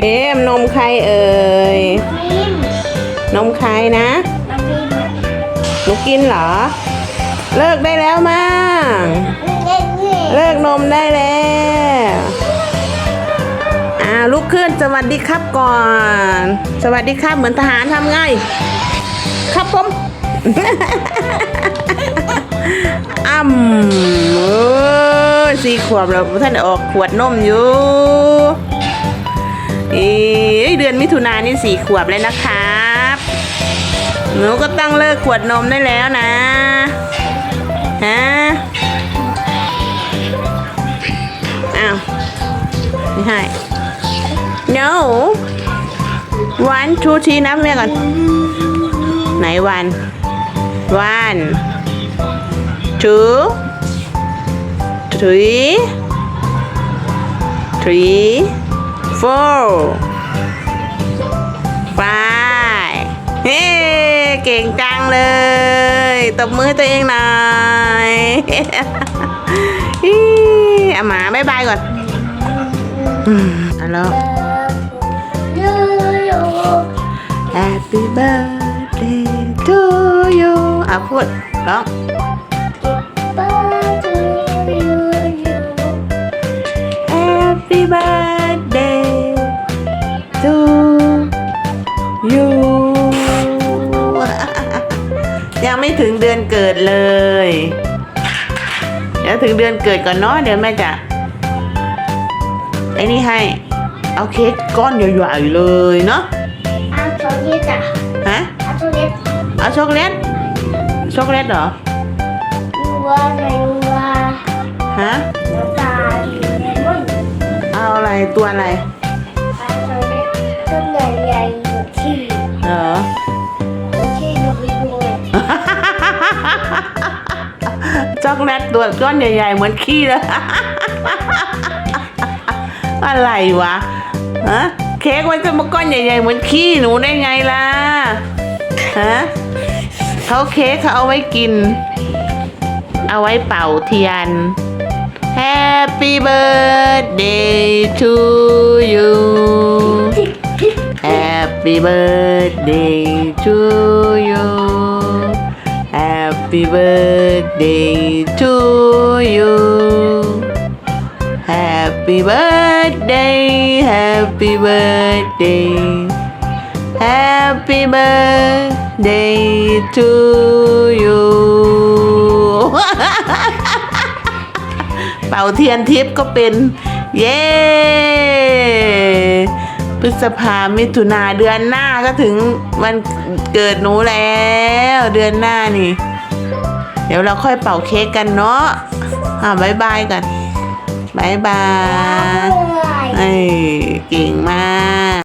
เอ็มนมใครเอ่ยพิมนมใครนะ มันพิมหนูกินเหรอ เลิกได้แล้วมั้งเล่นเล่นเลิกนมได้แล้วอ่าลุกขึ้นสวัสดีครับก่อน สวัสดีครับเหมือนทหารทำไง ครับผม อ้ำเอ้ยสี่ขวบแล้วท่านได้ออกขวดนมอยู่เอ้ยเดือนมิถุนายนนี่สี่ขวบเลยนะครับ หนูก็ต้องเลิกขวดนมได้แล้วนะฮะอ้าวไม่ให้ no one two three นับแม่ก่อน ไหนวัน one two three three four เก่งจังเลย ตบมือให้ตัวเองหน่อยอีอาหมาบายบายก่อนอืมเอะแล้ว Happy birthday to you อะพูดร้อง Happy birthday to you ยังไม่ถึงเดือนเกิดเลย เดี๋ยวถึงเดือนเกิดก่อนเนาะเดี๋ยวแม่จะไอ้นี่ให้ เอาเค้กก้อนใหญ่ๆเลยเนาะอาโชเล็ตอะฮะอาโชเล็ตเอาช็อกโกแลตช็อกโกแลตเหรอวัวในวัวฮะน้ำตาดีเลมอนเอาอะไรตัวอะไรอาโชเล็ตต้นใหญ่ ช็อกโกแลตตัวก้อนใหญ่ ๆ เหมือนขี้เลย อะไรวะฮะเค้กมันจะมาก้อนใหญ่ ๆ เหมือนขี้หนูได้ไงล่ะฮะเขาเค้กเขาเอาไว้กิน เอาไว้เป่าเทียน Happy birthday to you Happy birthday to you Happy birthday to you Happy birthday Happy birthday Happy birthday to you เป่าเทียนทิพย์ก็เป็น เย้พฤษภามิถุนาเดือนหน้าก็ถึงวันเกิดหนูแล้ว เดือนหน้านี่ เดี๋ยวเราค่อยเป่าเค้กกันเนาะอ่าบายบายกันบายบายเลยเอ้ยเก่งมาก